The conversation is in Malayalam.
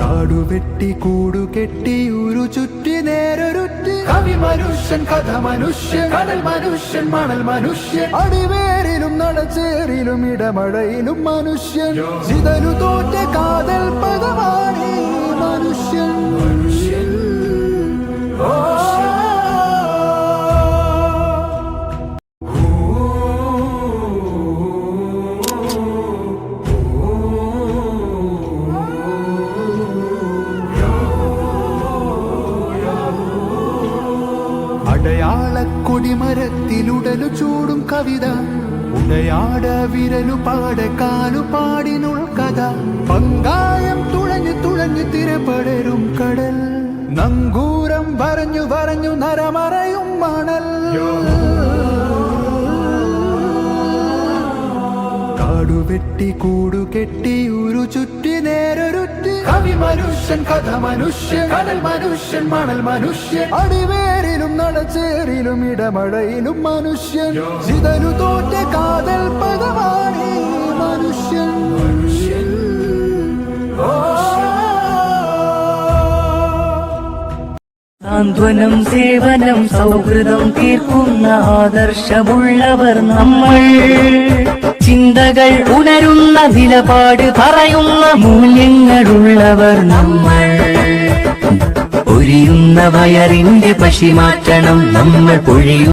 കാടുവെട്ടി കൂടുകെട്ടി ഉരു ചുറ്റി നേരൊരുറ്റി. കവി മനുഷ്യൻ കഥ മനുഷ്യൻ കടൽ മനുഷ്യൻ മണൽ മനുഷ്യൻ. അടിവേരിലും നടച്ചേറിലും ഇടമഴയിലും മനുഷ്യൻ. ചിതലു തോറ്റ കാതൽ പദമാണ് അടയാളക്കൊടിമരത്തിലുടലു ചൂടും കവിത. ഉടയാട വിരലു കാലു പാടിനുൾ കഥ. പങ്കായം തുഴഞ്ഞു തുഴഞ്ഞു തിരപടരും കടൽ. നങ്കൂരം വരഞ്ഞു വരഞ്ഞു നരമറയും മണൽ. കാടുവെട്ടി കൂടുകെട്ടി ഒരു ചുറ്റി നേരൊരുറ്റി കവി മനുഷ്യൻ കഥ മനുഷ്യൻ കടൽ മനുഷ്യൻ മണൽ മനുഷ്യൻ. അടിവേരിലും നടച്ചേറിലും ഇടമഴയിലും മനുഷ്യൻ. ചിതനു തോറ്റ കാതൽ പദമാണ് മനുഷ്യൻ. സാന്ത്വനം സേവനം സൗഹൃദം തീർക്കുന്ന ആദർശമുള്ളവർ നമ്മൾ. ചിന്തകൾ ഉണരുന്ന നിലപാട് പറയുന്ന മൂല്യങ്ങളുള്ളവർ നമ്മൾ. ഒരിയുന്ന വയറിന്റെ പശി മാറ്റണം നമ്മൾ പൊഴിയും